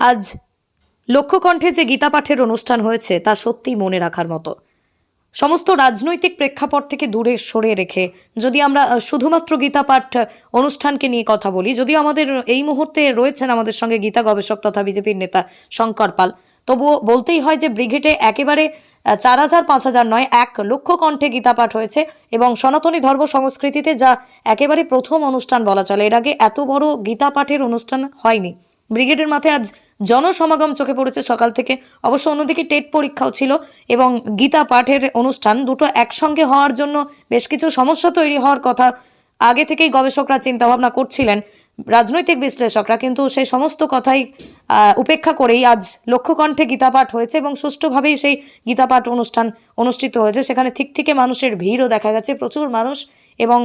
আজ লক্ষ্যকণ্ঠে যে গীতা পাঠের অনুষ্ঠান হয়েছে, তা সত্যিই মনে রাখার মতো। সমস্ত রাজনৈতিক প্রেক্ষাপট থেকে দূরে সরে রেখে, যদি আমরা শুধুমাত্র গীতা পাঠ অনুষ্ঠানকে নিয়ে কথা বলি যদিও আমাদের এই মুহূর্তে রয়েছেন আমাদের সঙ্গে গীতা গবেষক তথা বিজেপির নেতা শঙ্কর পাল, তবুও বলতেই হয় যে ব্রিগেডে একেবারে চার হাজার, পাঁচ হাজার নয়, এক লক্ষ কণ্ঠে গীতা পাঠ হয়েছে এবং সনাতনী ধর্ম সংস্কৃতিতে যা একেবারে প্রথম অনুষ্ঠান বলা চলে, এর আগে এত বড় গীতা পাঠের অনুষ্ঠান হয়নি। ব্রিগেডের মাথায় আজ জনসমাগম চোখে পড়েছে সকাল থেকে। অবশ্য অন্যদিকে টেট পরীক্ষাও ছিল এবং গীতা পাঠের অনুষ্ঠান দুটো একসঙ্গে হওয়ার জন্য বেশ কিছু সমস্যা তৈরি হওয়ার কথা আগে থেকেই গবেষকরা চিন্তাভাবনা করছিলেন। রাজনৈতিক বিশ্লেষকরা কিন্তু সেই সমস্ত কথাই উপেক্ষা করেই আজ লক্ষ্যকণ্ঠে গীতাপাঠ হয়েছে এবং সুষ্ঠুভাবেই সেই গীতাপাঠ অনুষ্ঠান অনুষ্ঠিত হয়েছে। সেখানে ঠিক থেকে মানুষের ভিড়ও দেখা গেছে, প্রচুর মানুষ এবং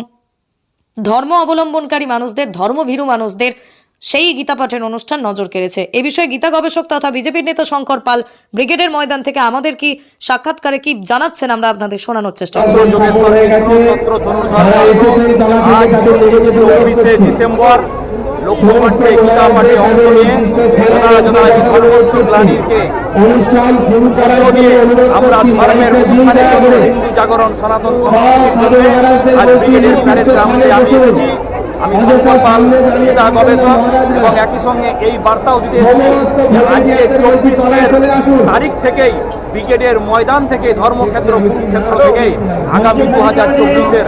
ধর্ম অবলম্বনকারী মানুষদের, ধর্মভীরু মানুষদের সেই গীতা পাঠের অনুষ্ঠান নজর কেড়েছে। এ বিষয়ে গীতা গবেষক তথা বিজেপির নেতা শঙ্কর পাল ব্রিগেডের ময়দান থেকে আমাদের কি সাক্ষাৎকারে কি জানাচ্ছেন আমরা আপনাদের শোনানোর চেষ্টা চব্বিশে ডিসেম্বর গীতা পাঠে অংশ নিয়ে গ্লানিকে অনুষ্ঠান শুরু করার আমরা ধর্মের হিন্দু জাগরণ সনাতন সংস্কৃতির জন্য আজ ব্রিগেডের প্যারেড গ্রাউন্ডে আমি এসেছি আমি শঙ্কর পাল গীতা গবেষক এবং একই সঙ্গে এই বার্তাও দিতে এসেছি আজকে চব্বিশের তারিখ থেকেই ব্রিগেডের ময়দান থেকে ধর্মক্ষেত্র কুরুক্ষেত্র থেকেই আগামী দু হাজার চব্বিশের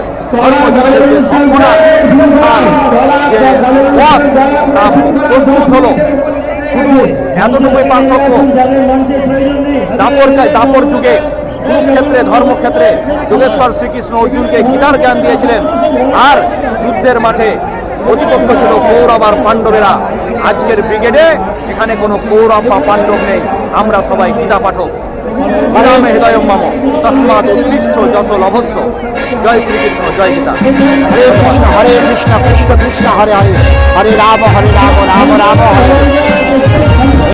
প্রস্তুত হলো শুধু এতটুকুই পার্থক্য দাপর দাপর যুগে কুরুক্ষেত্রে, ধর্মক্ষেত্রে যোগেশ্বর শ্রীকৃষ্ণ অর্জুনকে গীতার জ্ঞান দিয়েছিলেন। আর যুদ্ধের মাঠে প্রতিপক্ষ ছিল কৌরব আর পাণ্ডবেরা। আজকের ব্রিগেডে এখানে কোনো কৌরব বা পাণ্ডব নেই। আমরা সবাই গীতা পাঠক। রামে হৃদয় মাম। তসমাদ উৎকৃষ্ট যশ লভস্য জয় শ্রীকৃষ্ণ, জয় গীতা। হরে কৃষ্ণ হরে কৃষ্ণ কৃষ্ণ কৃষ্ণ হরে হরে। হরে রাম হরে রাম রাম রাম, হরে।